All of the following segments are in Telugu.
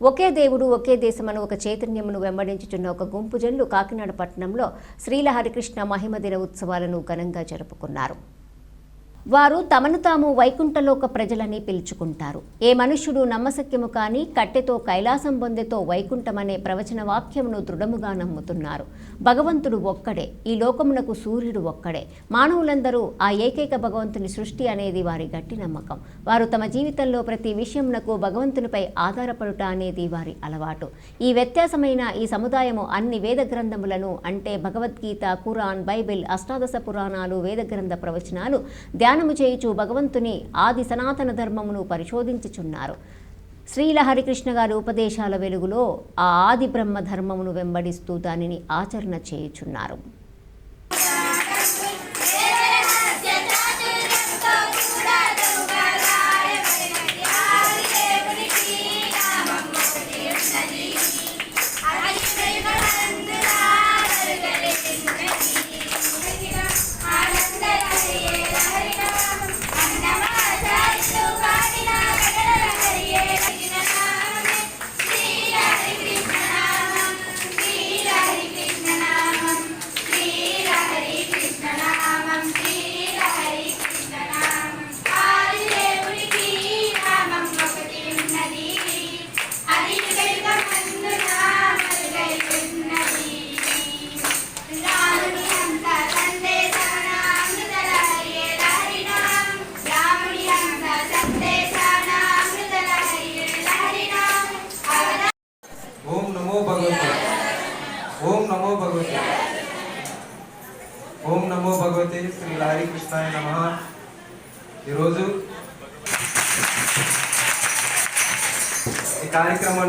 ఒకే దేవుడు ఒకే దేశమను ఒక చైతన్యమును వెంబడించుచున్న ఒక గుంపు జనులు కాకినాడ పట్టణంలో శ్రీల హరికృష్ణ మహిమ దిన ఉత్సవాలను ఘనంగా జరుపుకున్నారు. వారు తమను తాము వైకుంఠలోక ప్రజలని పిలుచుకుంటారు. ఏ మనుష్యుడు నమ్మశక్యము కాని కట్టెతో కైలాసం పొందెతో వైకుంఠమనే ప్రవచన వాక్యమును దృఢముగా నమ్ముతున్నారు. భగవంతుడు ఒక్కడే ఈ లోకమునకు సూర్యుడు ఒక్కడే. మానవులందరూ ఆ ఏకైక భగవంతుని సృష్టి అనేది వారి గట్టి నమ్మకం. వారు తమ జీవితంలో ప్రతి విషయమునకు భగవంతునిపై ఆధారపడుట అనేది వారి అలవాటు. ఈ వ్యత్యాసమైన ఈ సముదాయము అన్ని వేద గ్రంథములను అంటే భగవద్గీత ఖురాన్ బైబిల్ అష్టాదశ పురాణాలు వేద గ్రంథ ప్రవచనాలు ధ్యానము చేయుచు భగవంతుని ఆది సనాతన ధర్మమును పరిశోధించుచున్నారు. శ్రీలహరికృష్ణ గారి ఉపదేశాల వెలుగులో ఆ ఆది బ్రహ్మ ధర్మమును వెంబడిస్తూ దానిని ఆచరణ చేయుచున్నారు.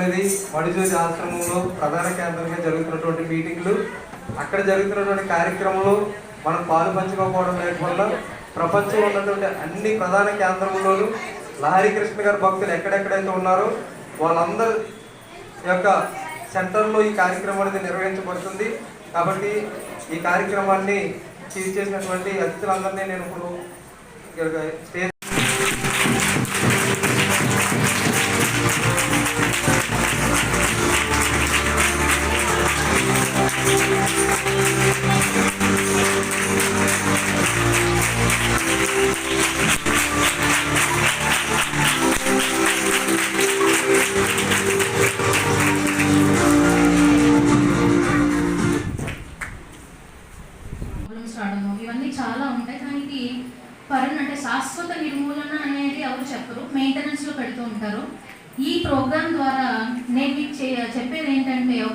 అనేది మడిజోతి ఆశ్రమంలో ప్రధాన కేంద్రంగా జరుగుతున్నటువంటి మీటింగ్లు. అక్కడ జరుగుతున్నటువంటి కార్యక్రమంలో మనం పాలు పంచుకోకపోవడం లేకుండా ప్రపంచంలో ఉన్నటువంటి అన్ని ప్రధాన కేంద్రంలోనూ లహరి కృష్ణ గారి భక్తులు ఎక్కడెక్కడైతే ఉన్నారో వాళ్ళందరూ యొక్క సెంటర్లో ఈ కార్యక్రమం అనేది నిర్వహించబడుతుంది. కాబట్టి ఈ కార్యక్రమాన్ని చేసినటువంటి అతిథులందరినీ నేను ఇప్పుడు స్టేజ్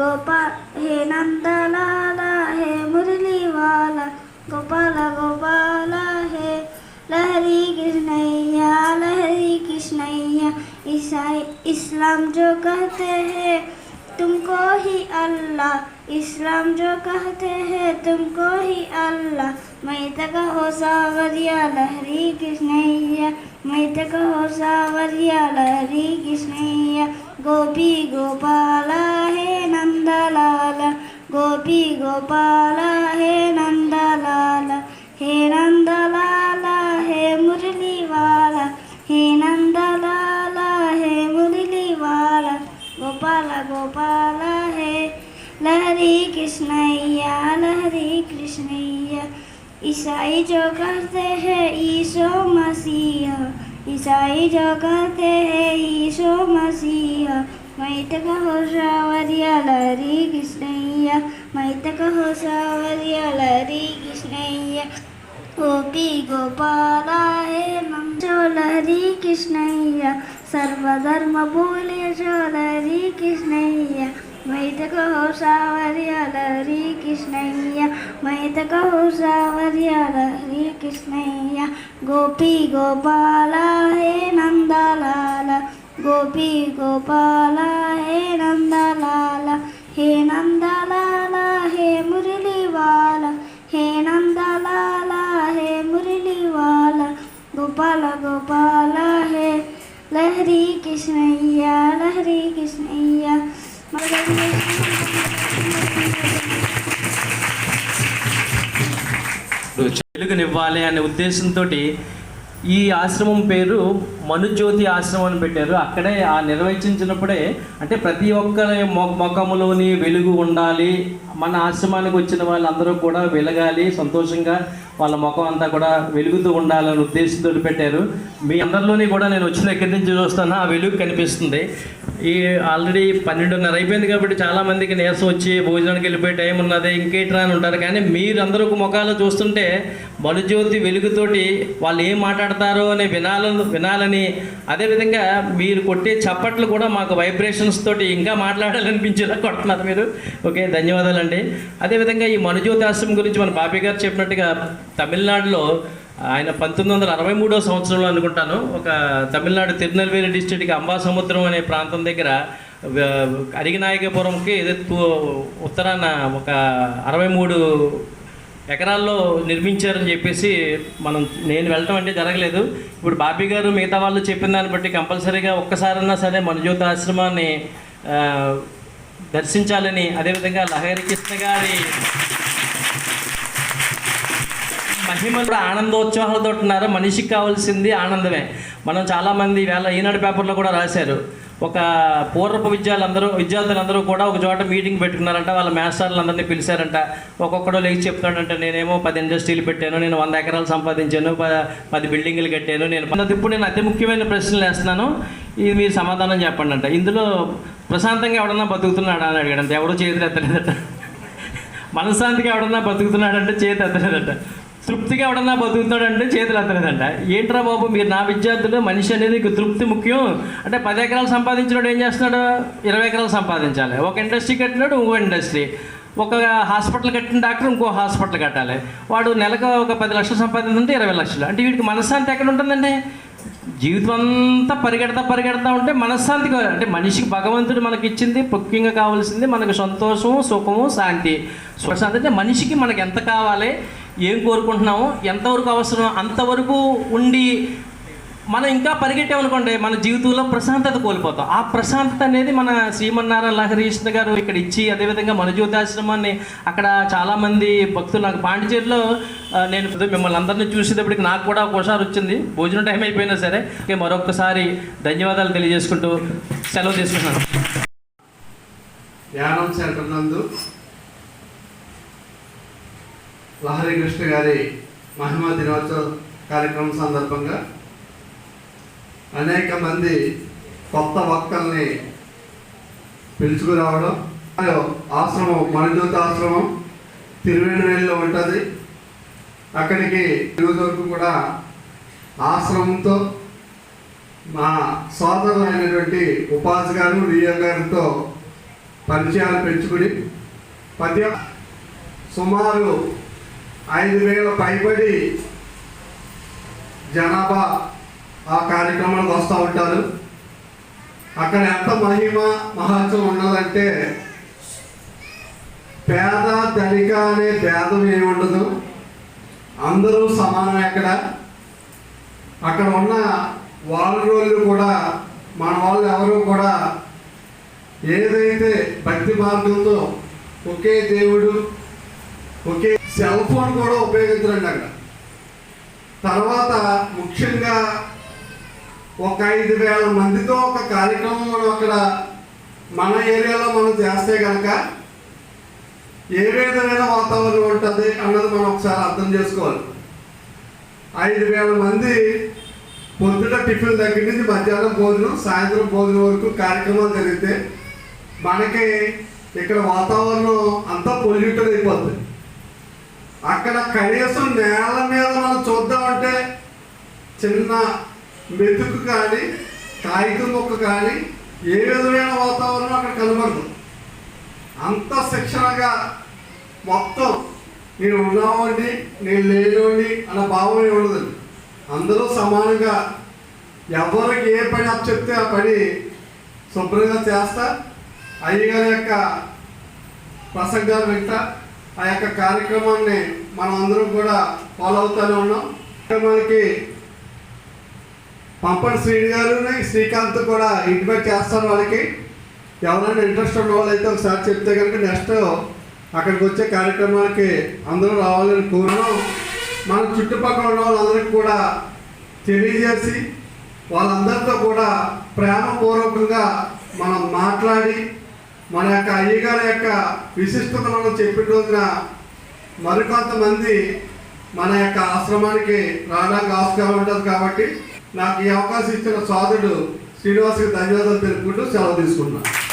गोपाल हे नंदा लाला हे मुरली वाला गोपाल गोपाल है लहरी कृष्णैया लहरी कृष्णैया, ईसाई इस्लाम जो कहते हैं, तुमको ही अल्लाह, इस्लाम जो कहते हैं, तुमको ही अल्लाह, मैं तक हो सावरिया, लहरी कृष्णैया। मृतकोसावर्यलहरि कृष्णेय गोपी गोपाल हे नंदलाल। गोपी गोपाल हे नंदलाल। हे नंदलाल, हे मुरलीवाल। हे नंदलाल, हे मुरलीवाल। गोपाल गोपाल हे लहरी कृष्णय्या लहरी कृष्णय्या ईसाई जो कहते हैं ईशो मसीहा। ईसाई जो कहते हैं ईशो मसीहा। मैं तक हो सावरिया लरी कृष्णैया मैं तक हो सावरिया लरी कृष्णैया गोपी गोपाल है मम, जो लरी कृष्णैया सर्वधर्म बोले जो लरी कृष्णैया मैतक हो सावरिया हरी कृष्णैया मैतक हो सावरिया हरी कृष्णैया गोपी गोपाला हे नंदलाला गोपी गोपाला हे नंदलाला हे नंदलाला हे मुरलीवाला हे नंदलाला हे मुरलीवाला गोपाला गोपाला हे लहरी कृष्णैया लहरी कृष्ण వెలుగునివ్వాలి అనే ఉద్దేశంతో ఈ ఆశ్రమం పేరు మనుజ్యోతి ఆశ్రమం పెట్టారు. అక్కడే ఆ నిర్వచించినప్పుడే అంటే ప్రతి ఒక్కరి ముఖములోని వెలుగు ఉండాలి. మన ఆశ్రమానికి వచ్చిన వాళ్ళందరూ కూడా వెలగాలి సంతోషంగా వాళ్ళ ముఖం అంతా కూడా వెలుగుతూ ఉండాలని ఉద్దేశంతో పెట్టారు. మీ అందరిలోని కూడా నేను వచ్చిన దగ్గర నుంచి చూస్తాను ఆ వెలుగు కనిపిస్తుంది. ఈ ఆల్రెడీ పన్నెండున్నర అయిపోయింది కాబట్టి చాలామందికి నీరసం వచ్చి భోజనానికి వెళ్ళిపోయే టైం ఉన్నది ఇంకేట్రా అని ఉంటారు. కానీ మీరందరూ ముఖాలు చూస్తుంటే మనుజ్యోతి వెలుగుతోటి వాళ్ళు ఏం మాట్లాడతారో అని వినాలని వినాలని అదేవిధంగా మీరు కొట్టే చప్పట్లు కూడా మాకు వైబ్రేషన్స్ తోటి ఇంకా మాట్లాడాలనిపించేలా కొడుతున్నారు మీరు. ఓకే ధన్యవాదాలండి. అదేవిధంగా ఈ మనుజ్యోతి ఆశ్రమం గురించి మన బాబీ గారు చెప్పినట్టుగా తమిళనాడులో ఆయన పంతొమ్మిది వందల అరవై మూడో సంవత్సరంలో అనుకుంటాను ఒక తమిళనాడు తిరునెల్వేలి డిస్టిక్ అంబాసముద్రం అనే ప్రాంతం దగ్గర అరిగినాయకపురంకి ఏదో తూ- ఉత్తరాన ఒక అరవై మూడు ఎకరాల్లో నిర్మించారని చెప్పేసి మనం నేను వెళ్ళటం అంటే జరగలేదు. ఇప్పుడు బాబీ గారు మిగతా వాళ్ళు చెప్పిన దాన్ని బట్టి కంపల్సరీగా ఒక్కసారన్నా సరే మనజ్యోతి ఆశ్రమాన్ని దర్శించాలని అదేవిధంగా లహరి కృష్ణ గారి మహిమలు కూడా ఆనందోత్సవాలతో ఉన్నారు మనిషికి కావాల్సింది ఆనందమే. మనం చాలామంది వేళ ఈనాడు పేపర్లో కూడా రాశారు. ఒక పూర్వపు విద్యాలందరూ విద్యార్థులందరూ కూడా ఒక చోట మీటింగ్ పెట్టుకున్నారంట. వాళ్ళ మేస్టార్లందరినీ పిలిచారంట. ఒక్కొక్కడు లేచి చెప్తాడంట నేనేమో పది ఇండస్ట్రీలు పెట్టాను నేను వంద ఎకరాలు సంపాదించాను ప- పది బిల్డింగ్లు కట్టాను నేను ఇప్పుడు నేను అతి ముఖ్యమైన ప్రశ్నలు వేస్తున్నాను. ఇది మీరు సమాధానం చెప్పండి అంట. ఇందులో ప్రశాంతంగా ఎవడన్నా బతుకుతున్నాడా అని అడిగాడంట. ఎవడో చేతులు ఎత్తలేదట. మనశ్శాంతిగా ఎవడన్నా బతుకుతున్నాడంటే చేతి ఎత్తలేదట. తృప్తిగా ఎవడన్నా బతుకుతాడంటే చేతులు ఎత్తలేదంట ఏంట్రా బాబు మీరు నా విద్యార్థులు మనిషి అనేది తృప్తి ముఖ్యం. అంటే పది ఎకరాలు సంపాదించినాడు ఏం చేస్తున్నాడు? ఇరవై ఎకరాలు సంపాదించాలి. ఒక ఇండస్ట్రీ కట్టినాడు ఇంకో ఇండస్ట్రీ. ఒక హాస్పిటల్ కట్టిన డాక్టర్ ఇంకో హాస్పిటల్ కట్టాలి. వాడు నెలకు ఒక పది లక్షలు సంపాదించుంటే ఇరవై లక్షలు. అంటే వీడికి మనశ్శాంతి ఎక్కడ ఉంటుందండి? జీవితం అంతా పరిగెడతా పరిగెడతా ఉంటే మనశ్శాంతి కావాలి. అంటే మనిషికి భగవంతుడు మనకి ఇచ్చింది ముఖ్యంగా కావాల్సింది మనకు సంతోషము సుఖము శాంతి. సుఖశాంతి అంటే మనిషికి మనకి ఎంత కావాలి? ఏం కోరుకుంటున్నాము ఎంతవరకు అవసరం అంతవరకు ఉండి మనం ఇంకా పరిగెట్టామనుకోండి మన జీవితంలో ప్రశాంతత కోల్పోతాం. ఆ ప్రశాంతత అనేది మన శ్రీమన్నారాయణ లహరీష్ణ గారు ఇక్కడ ఇచ్చి అదేవిధంగా మన జ్యోతిఆశ్రమాన్ని అక్కడ చాలామంది భక్తులు నాకు పాండిచేరిలో నేను మిమ్మల్ని అందరినీ చూసేటప్పటికి నాకు కూడా ఒకసారి వచ్చింది. భోజనం టైం అయిపోయినా సరే ఓకే మరొకసారి ధన్యవాదాలు తెలియజేసుకుంటూ సెలవు తీసుకున్నాను ధ్యానం సెంటర్ నందు లహరి కృష్ణ గారి మహిమా దినోత్సవ కార్యక్రమం సందర్భంగా అనేక మంది కొత్త వక్తల్ని పిలుచుకురావడం ఆశ్రమం మణిజ్యోతి ఆశ్రమం తిరువేణిలో ఉంటుంది. అక్కడికి ఈరోజు వరకు కూడా ఆశ్రమంతో మా సోదరులు అయినటువంటి ఉపాధి గారు రియో గారితో పరిచయాలు పెంచుకుని పద్య సుమారు ఐదు వేల పైబడి జనాభా ఆ కార్యక్రమానికి వస్తూ ఉంటారు. అక్కడ ఎంత మహిమ మహత్వం ఉన్నదంటే పేద ధనిక అనే భేదం ఏమి ఉండదు. అందరూ సమానం అక్కడ. అక్కడ ఉన్న వాళ్ళు కూడా మన వాళ్ళు ఎవరు కూడా ఏదైతే భక్తి మార్గంతో ఒకే దేవుడు ఒకే సెల్ ఫోన్ కూడా ఉపయోగించరండి అక్కడ. తర్వాత ముఖ్యంగా ఒక ఐదు వేల మందితో ఒక కార్యక్రమం మనం అక్కడ మన ఏరియాలో మనం చేస్తే కనుక ఏ విధమైన వాతావరణం ఉంటుంది అన్నది మనం ఒకసారి అర్థం చేసుకోవాలి. ఐదు వేల మంది పొద్దుట టిఫిన్ దగ్గర నుంచి మధ్యాహ్నం భోజనం సాయంత్రం భోజనం వరకు కార్యక్రమాలు జరిగితే మనకి ఇక్కడ వాతావరణం అంతా పొల్యూటెడ్ అయిపోతుంది అక్కడ కనీసం నేల మీద మనం చూద్దామంటే చిన్న మెతుకు కానీ కాగితం మొక్క కానీ ఏ విధమైన వాతావరణం అక్కడ కనబడదు. అంత శిక్షణగా మొత్తం నేను ఉన్నామండి నేను లేనివ్వండి అన్న భావమే ఉండదండి అందరూ సమానంగా ఎవరికి ఏ పని అప్ చెప్తే ఆ పని శుభ్రంగా చేస్తా అయ్యగారి యొక్క ప్రసంగాలు వింటా. ఆ యొక్క కార్యక్రమాన్ని మనం అందరం కూడా ఫాలో అవుతూనే ఉన్నాం. కార్యక్రమానికి పంపని శ్రీని గారుని శ్రీకాంత్ కూడా ఇంటిమేట్ చేస్తారు వాళ్ళకి. ఎవరైనా ఇంట్రెస్ట్ ఉన్న వాళ్ళైతే ఒకసారి చెప్తే కనుక నెక్స్ట్ అక్కడికి వచ్చే కార్యక్రమానికి అందరూ రావాలని కోరున్నాం మన చుట్టుపక్కల ఉన్న వాళ్ళందరికీ కూడా తెలియజేసి వాళ్ళందరితో కూడా ప్రేమపూర్వకంగా మనం మాట్లాడి మన యొక్క అయ్యగారి యొక్క విశిష్టత మనం చెప్పిన రోజున మరికొంతమంది మన యొక్క ఆశ్రమానికి రావడానికి ఆస్కారం ఉంటుంది కాబట్టి నాకు ఈ అవకాశం ఇచ్చిన సోదరుడు శ్రీనివాస్కి ధన్యవాదాలు తెలుపుకుంటూ సెలవు తీసుకున్నాను